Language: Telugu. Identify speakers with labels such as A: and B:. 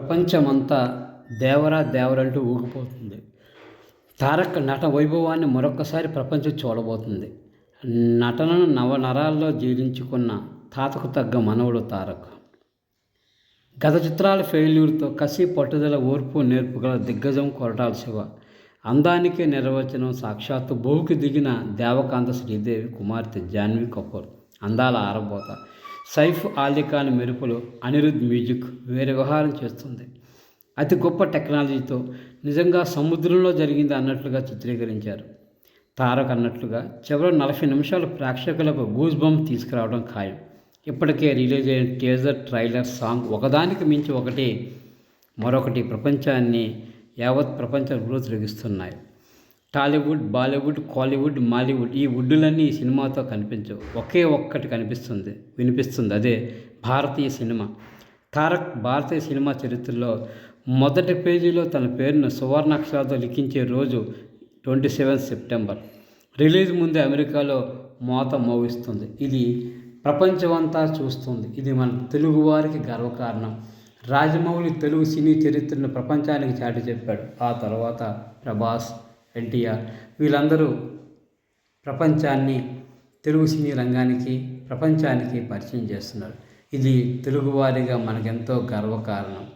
A: ప్రపంచమంతా దేవరా దేవరంటూ ఊగిపోతుంది. తారక్ నట వైభవాన్ని మరొకసారి ప్రపంచం చూడబోతుంది. నటనను నవనరాల్లో జీర్ణించుకున్న తాతకు తగ్గ మనవడు తారక్. గత చిత్రాల ఫెయిల్యూర్తో కసి పట్టుదల ఓర్పు నేర్పు గల దిగ్గజం కొరటాల శివ. అందానికే నిర్వచనం సాక్షాత్తు భూకి దిగిన దేవకాంత శ్రీదేవి కుమార్తె జాన్వి కపూర్. అందాల ఆరబోత. సైఫ్ ఆలిఖాన్ మెరుపులో మెరుపులు అనిరుద్ మ్యూజిక్ వేరే వ్యవహారం చేస్తుంది. అతి గొప్ప టెక్నాలజీతో నిజంగా సముద్రంలో జరిగింది అన్నట్లుగా చిత్రీకరించారు. తారక్ అన్నట్లుగా చివరి నలభై నిమిషాలు ప్రేక్షకులకు గూజ్ బంప్ తీసుకురావడం ఖాయం. ఇప్పటికే రిలీజ్ అయిన టీజర్ ట్రైలర్ సాంగ్ ఒకదానికి మించి ఒకటి మరొకటి ప్రపంచాన్ని యావత్ ప్రపంచం తిరిగిస్తున్నాయి. టాలీవుడ్ బాలీవుడ్ కాలీవుడ్ మాలీవుడ్ ఈ వుడ్డులన్నీ ఈ సినిమాతో కనిపించవు. ఒకే ఒక్కటి కనిపిస్తుంది వినిపిస్తుంది. అదే భారతీయ సినిమా. తారక్ భారతీయ సినిమా చరిత్రలో మొదటి పేజీలో తన పేరును సువర్ణాక్షరాలతో లిఖించే రోజు ట్వంటీ సెవెన్ సెప్టెంబర్. రిలీజ్ ముందే అమెరికాలో మోత మోగిస్తుంది. ఇది ప్రపంచమంతా చూస్తుంది. ఇది మన తెలుగువారికి గర్వకారణం. రాజమౌళి తెలుగు సినీ చరిత్రను ప్రపంచానికి చాటి చెప్పాడు. ఆ తర్వాత ప్రభాస్ ఎన్టీఆర్. వీళ్ళందరూ ప్రపంచాన్ని తెలుగు సినీ రంగానికి ప్రపంచానికి పరిచయం చేస్తున్నారు. ఇది తెలుగువారిగా మనకెంతో గర్వకారణం.